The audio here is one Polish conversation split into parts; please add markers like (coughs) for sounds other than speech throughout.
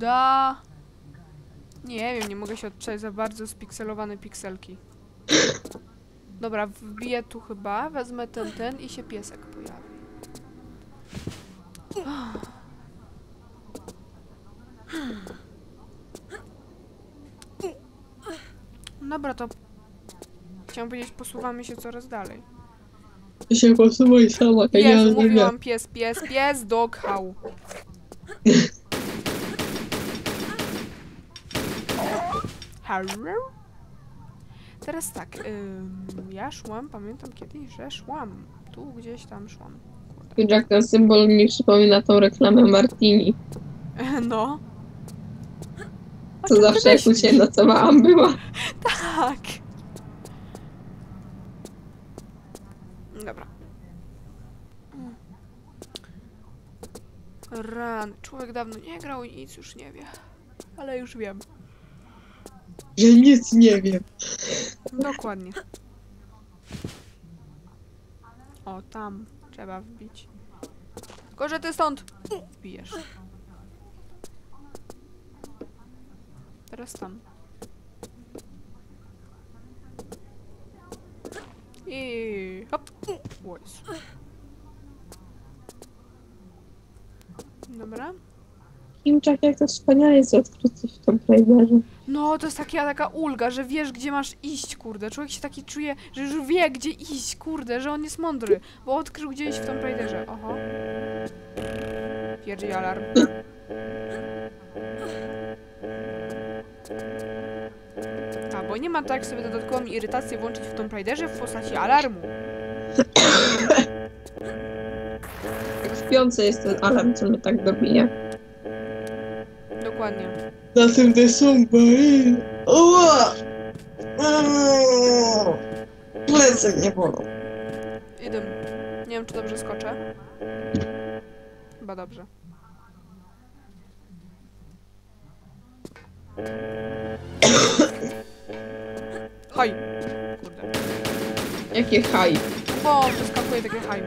uda. Nie wiem, nie mogę się odczaić za bardzo spikselowane pikselki. Dobra, wbiję tu chyba, wezmę ten, ten i się piesek pojawi. Dobra, to chciałam powiedzieć, posuwamy się coraz dalej. Się posuwaj sama, ja nie Jezu, mówiłam pies, pies, pies, dog, how. Teraz tak, ym, ja szłam, pamiętam kiedyś, że szłam. Tu gdzieś tam szłam. Kurde. Jak ten symbol mi przypomina tą reklamę Martini. No. O Co czym zawsze jak myślisz? u ciebie nocowałam była. Tak. Dobra. Ran. Człowiek dawno nie grał i nic już nie wie. Ale już wiem. Ja nic nie wiem. Dokładnie. O, tam trzeba wbić. Tylko, że ty stąd wbijesz. Teraz tam. I hop. Jezu. Dobra. Kimczak, jak to wspaniale jest odkryty w tym trailerze. No, to jest taka, taka ulga, że wiesz, gdzie masz iść, kurde. Człowiek się taki czuje, że już wie, gdzie iść, kurde, że on jest mądry, bo odkrył gdzieś w Tomb Raiderze. Oho. Pierdzi alarm. A, bo nie ma tak sobie dodatkową irytację włączyć w Tomb Raiderze w postaci alarmu. Jak w piące jest ten alarm, co mnie tak dobija. Dokładnie. Na tym są boi. Oła! Plecy mnie bolą. Idę. Nie wiem, czy dobrze skoczę. Chyba dobrze. Hoj! Kurde. Jakie haj. Bo wyskakuje takie haj.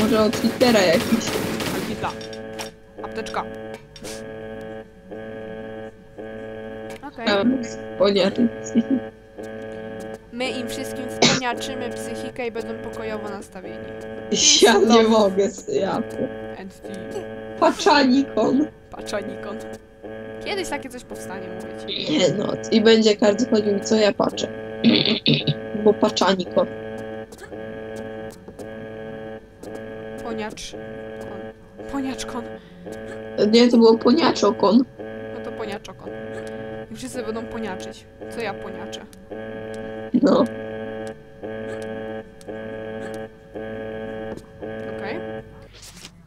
Może od Twittera jakiś. Alpita. Apteczka. Okej. Tam poniaty. My im wszystkim wponiaczymy psychikę i będą pokojowo nastawieni. Ja nie mogę z the Paczanikon. paczanikon. Kiedyś takie coś powstanie, mówię ci. Nie no. I będzie każdy chodził, co ja patrzę. Bo paczanikon. Poniacz. Kon. Poniaczkon. Nie, to było poniaczokon. Wszyscy będą poniaczyć. Co ja poniaczę? No. Okej.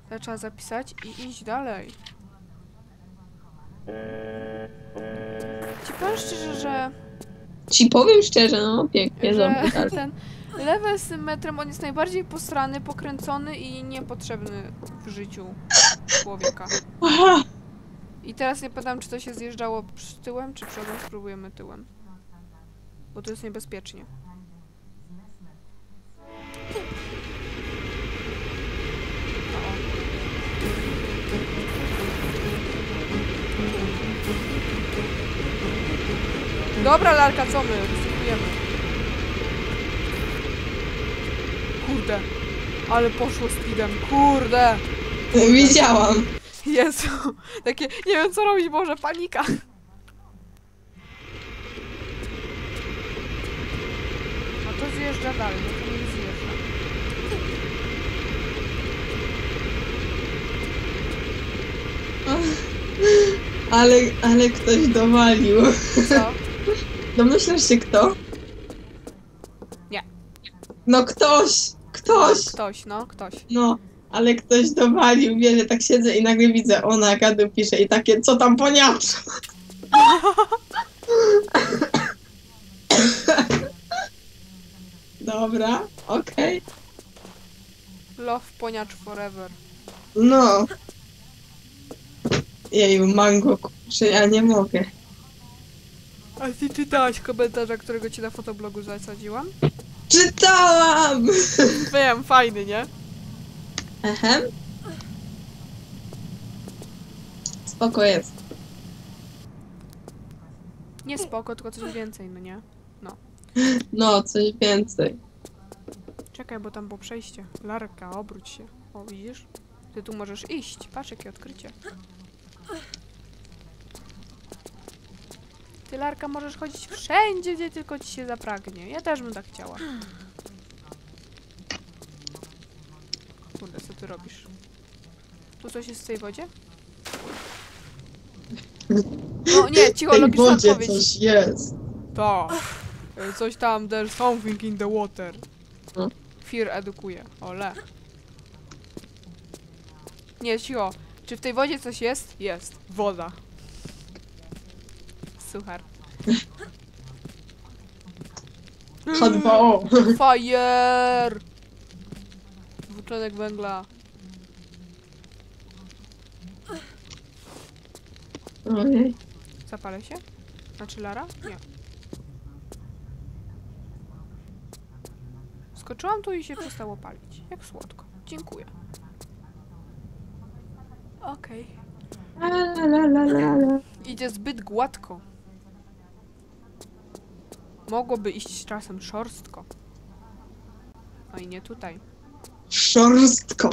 To trzeba zapisać i iść dalej. Ci powiem szczerze, że, Ci powiem szczerze, no pięknie, że że tak. ten level z tym metrem on jest najbardziej posrany, pokręcony i niepotrzebny w życiu człowieka. I teraz nie pamiętam, czy to się zjeżdżało tyłem, czy przodem. Spróbujemy tyłem. Bo to jest niebezpiecznie. Dobra, Larka, co my? Ryzykujemy. Kurde. Ale poszło speedem. Kurde. Widziałam. Jezu, takie, nie wiem co robić, Boże, panika. A to zjeżdża dalej, no to nie zjeżdża. (laughs) Ale, ale ktoś dowalił. Co? (laughs) Domyślasz się kto? Nie. No ktoś, ktoś, Ktoś, no, ktoś. no. Ale ktoś dowalił, wiesz, że tak siedzę i nagle widzę, ona gadu pisze i takie, co tam poniacz? (laughs) Dobra, okej. Love poniacz forever. No. Jeju, mango, kurczę, ja nie mogę. A ty czytałaś komentarza, którego ci na fotoblogu zasadziłam? Czytałam! Wiem, fajny, nie? Ehem. Spoko jest. Nie spoko, tylko coś więcej, no nie? No, coś więcej. Czekaj, bo tam było przejście. Larka, obróć się. O, widzisz? Ty tu możesz iść. Patrz, jakie odkrycie. Ty, Larka, możesz chodzić wszędzie, gdzie tylko ci się zapragnie. Ja też bym tak chciała. Kurde, co ty robisz? Tu coś jest w tej wodzie? No nie, W cicho, tej logiczna wodzie odpowiedź. coś jest. E, Coś tam, there's something in the water. No. Fear edukuje. Ole. Nie, cicho. Czy w tej wodzie coś jest? Jest. Woda. Suchar. H2O. Fire! Dwutlenek węgla. Ojej. Zapalę się? Znaczy Lara? Nie. Skoczyłam tu i się przestało palić. Jak słodko. Dziękuję. Okej. La, la, la, la, la, la. Idzie zbyt gładko. Mogłoby iść czasem szorstko. No i nie tutaj. Szorstko.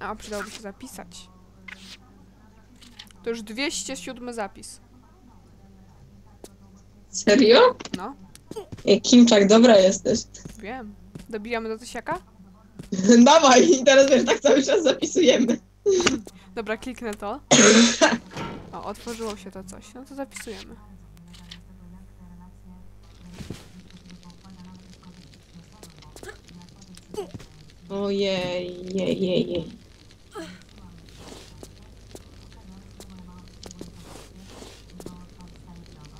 A, przydałoby się zapisać. To już 207 zapis. Serio? No, Ej, Kimczak, dobra jesteś. wiem. Dobijamy do tysiaka? (laughs) Dawaj, i teraz wiesz, tak cały czas zapisujemy. Dobra, kliknę to. (laughs) O, otworzyło się to coś. No to zapisujemy. Ojej, jej, jej, jej.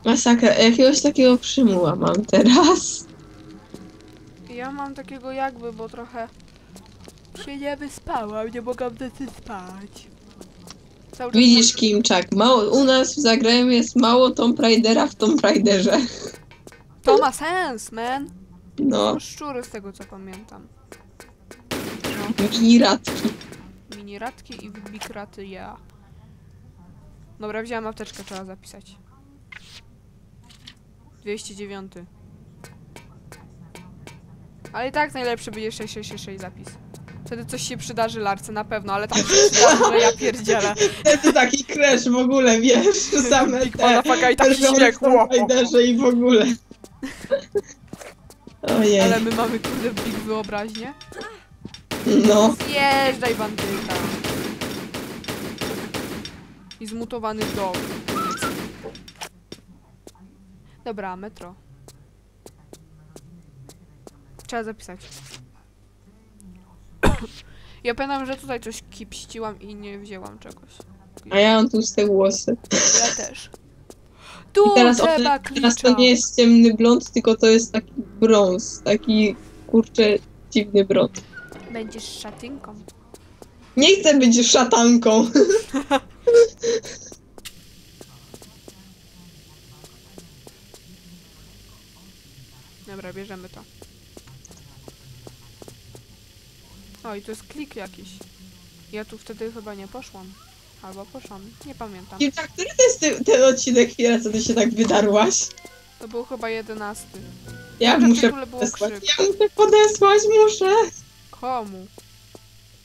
Masakra, jakiegoś takiego przymuła mam teraz. Ja mam takiego jakby, bo trochę się nie wyspałam, nie mogłam decy spać. Cały Widzisz, Kimczak, mało, u nas w Zagreju jest mało Tomb Raidera w Tomb Raiderze. To ma sens, man! No, szczury z tego co pamiętam. Mini radki. Mini radki i big raty, yeah. Dobra, wziąłem apteczkę, trzeba zapisać. 209. Ale i tak najlepszy będzie 6666 zapis. Wtedy coś się przydarzy Larce na pewno, ale tak się przydarzy, że ja pierdzielę. (laughs) To taki crash w ogóle, wiesz, same Big te motherfucker i taki Raiderze i w ogóle. (laughs) Ojej, Ale my mamy kurde big wyobraźnię. No. Zjeżdżaj bandyta. I zmutowany dog. Dobra, metro. Trzeba zapisać. (coughs) Ja pamiętam, że tutaj coś kipściłam i nie wzięłam czegoś. A ja mam tłuste włosy. Ja (laughs) też. Tu I teraz, trzeba one, teraz to nie jest ciemny blond, tylko to jest taki brąz. Taki, kurczę, dziwny brąz. Będziesz szatynką. Nie chcę być szatanką. (laughs) Dobra, bierzemy to. O, i tu jest klik jakiś. Ja tu wtedy chyba nie poszłam. Albo poszłam, nie pamiętam. Kilka, który to jest ty, ten odcinek chwila, co ty się tak wydarłaś? To był chyba jedenasty. Ja muszę podesłać. Ja muszę podesłać, muszę. Komu?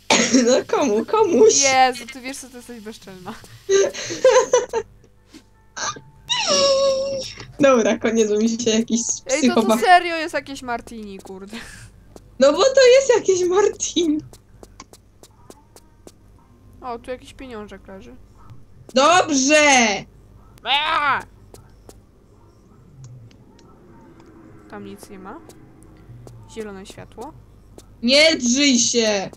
(laughs) No komu, komuś. Jezu, ty wiesz, co ty jesteś bezczelna. (laughs) Dobra, koniec, bo mi się jakiś Ej, to to psychopat... serio jest jakieś martini, kurde. No bo to jest jakiś Martin. O, tu jakiś pieniążek leży. Dobrze! Tam nic nie ma. Zielone światło. Nie drzyj się!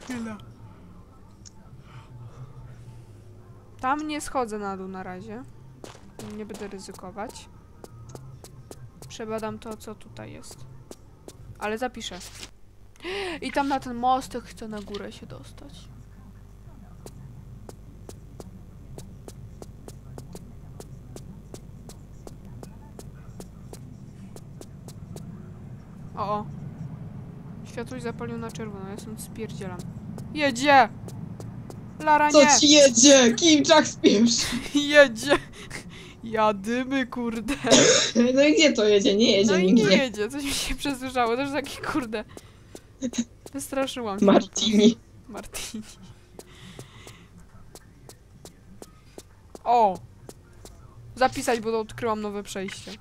Chwila. Tam nie schodzę na dół na razie. Nie będę ryzykować. Przebadam to, co tutaj jest. Ale zapiszę. (gasps) I tam na ten mostek chcę na górę się dostać. O, o. Światło się zapaliło na czerwono, ja stąd spierdzielam. Jedzie! Lara, Co nie! ci jedzie? Kimczak spieprz. (laughs) Jedzie! Jadymy, kurde. (laughs) No i gdzie to jedzie? Nie jedzie No i nie nigdzie. jedzie, coś mi się przesłyszało, też taki, kurde. Wystraszyłam się. Martini. Martini. O! Zapisać, bo odkryłam nowe przejście.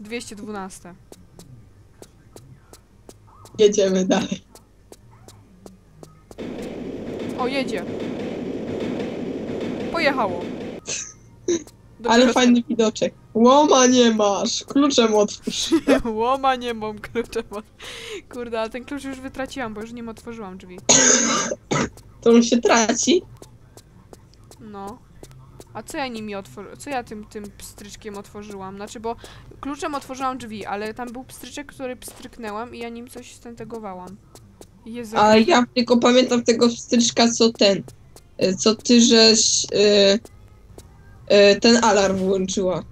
212. Jedziemy dalej. O, jedzie. Pojechało. Dopiero Ale fajny widoczek. Łoma nie masz. Kluczem otwórz. (laughs) Łoma nie mam kluczem. od- Kurde, ale ten klucz już wytraciłam, bo już nim otworzyłam drzwi. To on się traci. No. A co ja nimi otworzyłam? Co ja tym, tym pstryczkiem otworzyłam? Znaczy, bo kluczem otworzyłam drzwi, ale tam był pstryczek, który pstryknęłam i ja nim coś stentegowałam. Jezu. A ja tylko pamiętam tego wstyczka, co ten. y, Co ty żeś. y, y, ten alarm włączyła.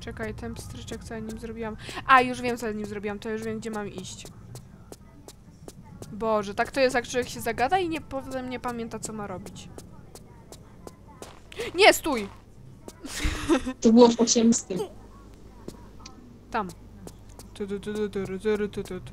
Czekaj, ten pstryczek, co ja nim zrobiłam. A, już wiem, co ja nim zrobiłam, to już wiem, gdzie mam iść. Boże, tak to jest, jak człowiek się zagada i nie, potem nie pamięta, co ma robić. Nie, stój! To było w 18. Tam. Tu, tu, tu, tu, tu, tu, tu, tu, tu.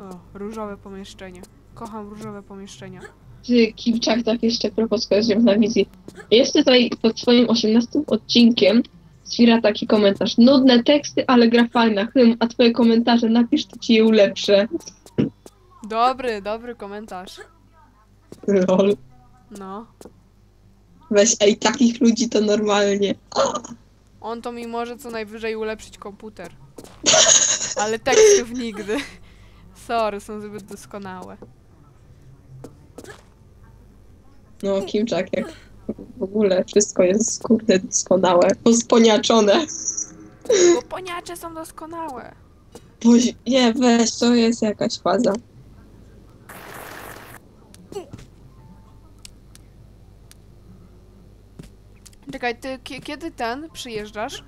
O, różowe pomieszczenie. Kocham różowe pomieszczenia. Ty, Kimczak, tak jeszcze propos skojarzyłem na wizji. Jest tutaj pod swoim 18 odcinkiem Sfira taki komentarz. Nudne teksty, ale gra fajna. Hm, a twoje komentarze napisz, to ci je ulepszę. Dobry, dobry komentarz. Lol. No. Weź, ej, takich ludzi to normalnie. On to mi może co najwyżej ulepszyć komputer. Ale tekstów nigdy. Sorry, są zbyt doskonałe. No, Kimczak, jak w ogóle wszystko jest kurde doskonałe. Posponiaczone. Bo poniacze są doskonałe. Boś, nie, weź, to jest jakaś faza. Czekaj, ty kie- kiedy ten przyjeżdżasz?